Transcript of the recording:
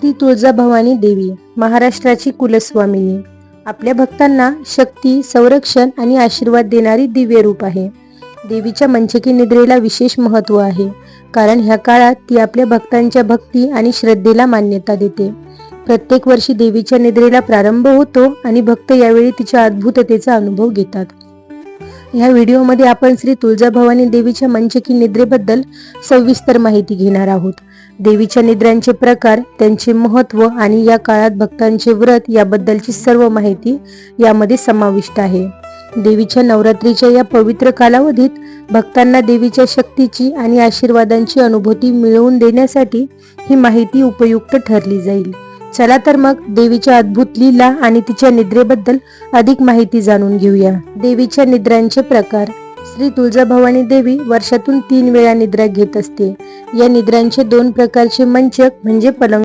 श्री तुळजाभवानी देवी महाराष्ट्राची कुलस्वामिनी. आपल्या भक्तांना शक्ती संरक्षण आणि आशीर्वाद देणारी दिव्य रूप आहे. देवीच्या मंचकी निद्रेला विशेष महत्त्व आहे कारण ह्या काळात ती आपल्या भक्तांच्या भक्ती आणि श्रद्धेला मान्यता देते. प्रत्येक वर्षी देवीच्या निद्रेला प्रारंभ होतो आणि भक्त यावेळी तिच्या अद्भुततेचा अनुभव घेतात. ह्या व्हिडिओमध्ये आपण श्री तुळजाभवानी देवीच्या मंचकी निद्रेबद्दल सविस्तर माहिती घेणार आहोत. देवीच्या निद्रांचे प्रकार त्यांचे महत्त्व आणि या काळात भक्तांचे व्रत याबद्दलची सर्व माहिती यामध्ये समाविष्ट आहे. देवीच्या नवरात्रीच्या या पवित्र कालावधीत भक्तांना देवीच्या शक्तीची आणि आशीर्वादांची अनुभूती मिळवून देण्यासाठी ही माहिती उपयुक्त ठरली जाईल. चला तर मग देवीच्या अद्भुत लीला आणि तिच्या निद्रेबद्दल अधिक माहिती जाणून घेऊया. देवीच्या निद्रांचे प्रकार. श्री तुळजाभवानी देवी वर्षातून तीन वेळा निद्रा घेत असते. या निद्रांचे दोन प्रकारचे मंचक म्हणजे पलंग